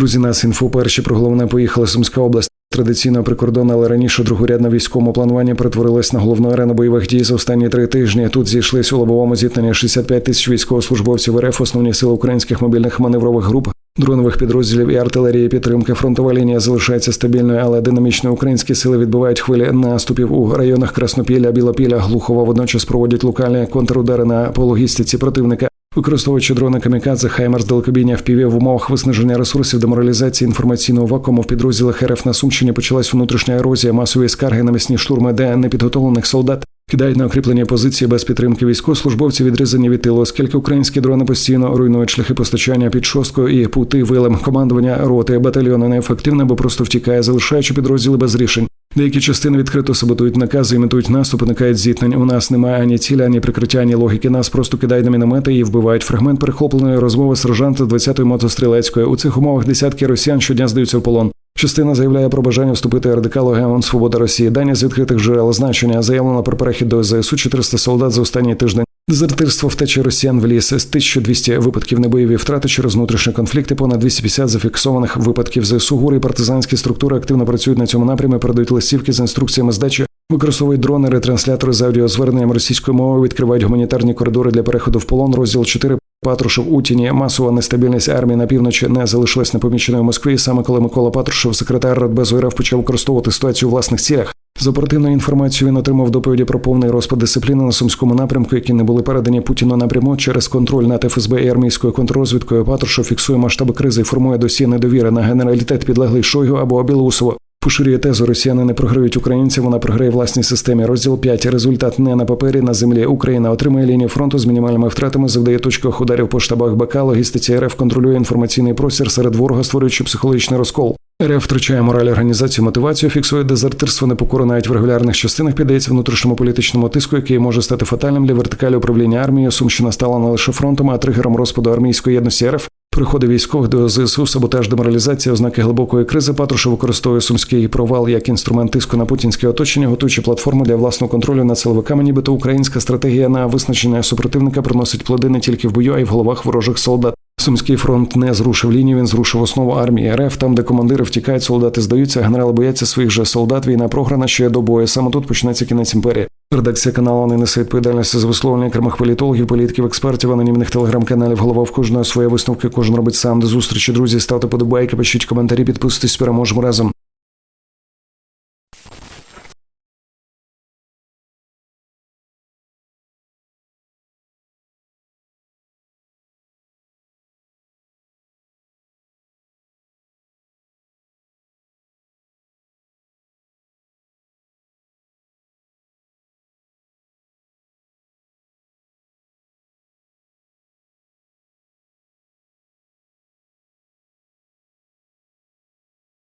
Друзі, нас інфо перші про головне поїхала Сумська область. Традиційно прикордонна, але раніше другорядне військовому планування перетворилось на головну арену бойових дій за останні три тижні. Тут зійшлись у лобовому зіткненні 65 тисяч військовослужбовців РФ, основні сили українських мобільних маневрових груп, дронових підрозділів і артилерії підтримки. Фронтова лінія залишається стабільною, але динамічно українські сили відбивають хвилі наступів у районах Краснопілля, Білопілля, Глухова. Водночас проводять локальні контрудари на по логістиці противника. Використовуючи дрони камікадзе, Хаймерс далекобійня впіві в умовах виснаження ресурсів, деморалізації інформаційного вакууму в підрозділах РФ на Сумщині почалась внутрішня ерозія, масові скарги на місні штурми, де непідготовлених солдат кидають на укріплені позиції без підтримки військовослужбовці відрізані від тилу, оскільки українські дрони постійно руйнують шляхи постачання під шосткою і пути вилем. Командування роти батальйону неефективне, бо просто втікає, залишаючи підрозділи без рішень. Деякі частини відкрито саботують накази, імітують наступ, уникають зіткнень. У нас немає ані цілі, ані прикриття, ані логіки. Нас просто кидають на міномети і вбивають. Фрагмент перехопленої розмови сержанта 20-ї мотострілецької. У цих умовах десятки росіян щодня здаються в полон. Частина заявляє про бажання вступити РДК Легіон Свобода Росії. Дані з відкритих джерел значення заявлено про перехід до ЗСУ 400 солдат за останній тиждень. Дезертирство втечі росіян в ліс з 1200 випадків небойові втрати через внутрішні конфлікти, понад 250 зафіксованих випадків ЗСУ. Гури і партизанські структури активно працюють на цьому напрямі, передають листівки з інструкціями здачі, використовують дрони, ретранслятори з аудіозверненням російської мови, відкривають гуманітарні коридори для переходу в полон. Розділ 4 Патрушев у тіні масова нестабільність армії на півночі не залишилась непоміченою в Москві. Саме коли Микола Патрушев, секретар Радбезу РФ, почав використовувати ситуацію у власних цілях. З оперативною інформацією він отримав доповіді про повний розпад дисципліни на сумському напрямку, які не були передані Путіну напряму через контроль над ФСБ і армійською контррозвідкою. Патрушев фіксує масштаби кризи і формує досі недовіри на генералітет підлеглий Шойгу або Білоусово. Поширює тезу Росіяни не програють українців, вона програє власній системі. Розділ 5. Результат не на папері на землі. Україна отримує лінію фронту з мінімальними втратами, завдає точкових ударів по штабах БК, логістиці РФ контролює інформаційний простір серед ворога, створюючи психологічний розкол. РФ втрачає мораль організацію, мотивацію, фіксує дезертирство, непокору навіть в регулярних частинах піддається внутрішньому політичному тиску, який може стати фатальним для вертикалі управління армією. Сумщина стала не лише фронтом, а тригером розпаду армійської єдності РФ. Приходи військових до ЗСУ, саботаж, деморалізація, ознаки глибокої кризи. Патрушев використовує сумський провал як інструмент тиску на путінське оточення, готуючи платформу для власного контролю над силовиками. Нібито українська стратегія на визначення супротивника приносить плоди не тільки в бою, а й в головах ворожих солдат. Сумський фронт не зрушив лінію, він зрушив основу армії РФ. Там, де командири втікають, солдати здаються, генерали бояться своїх же солдат. Війна програна ще до бою. Саме тут почнеться кінець імперії. Редакція каналу не несе відповідальності за висловлення окремих політологів, політиків, експертів, анонімних телеграм-каналів. Голова в кожного своє висновки. Кожен робить сам. До зустрічі, друзі. Ставте подобайки, пишіть коментарі, підписуйтесь. Переможемо разом.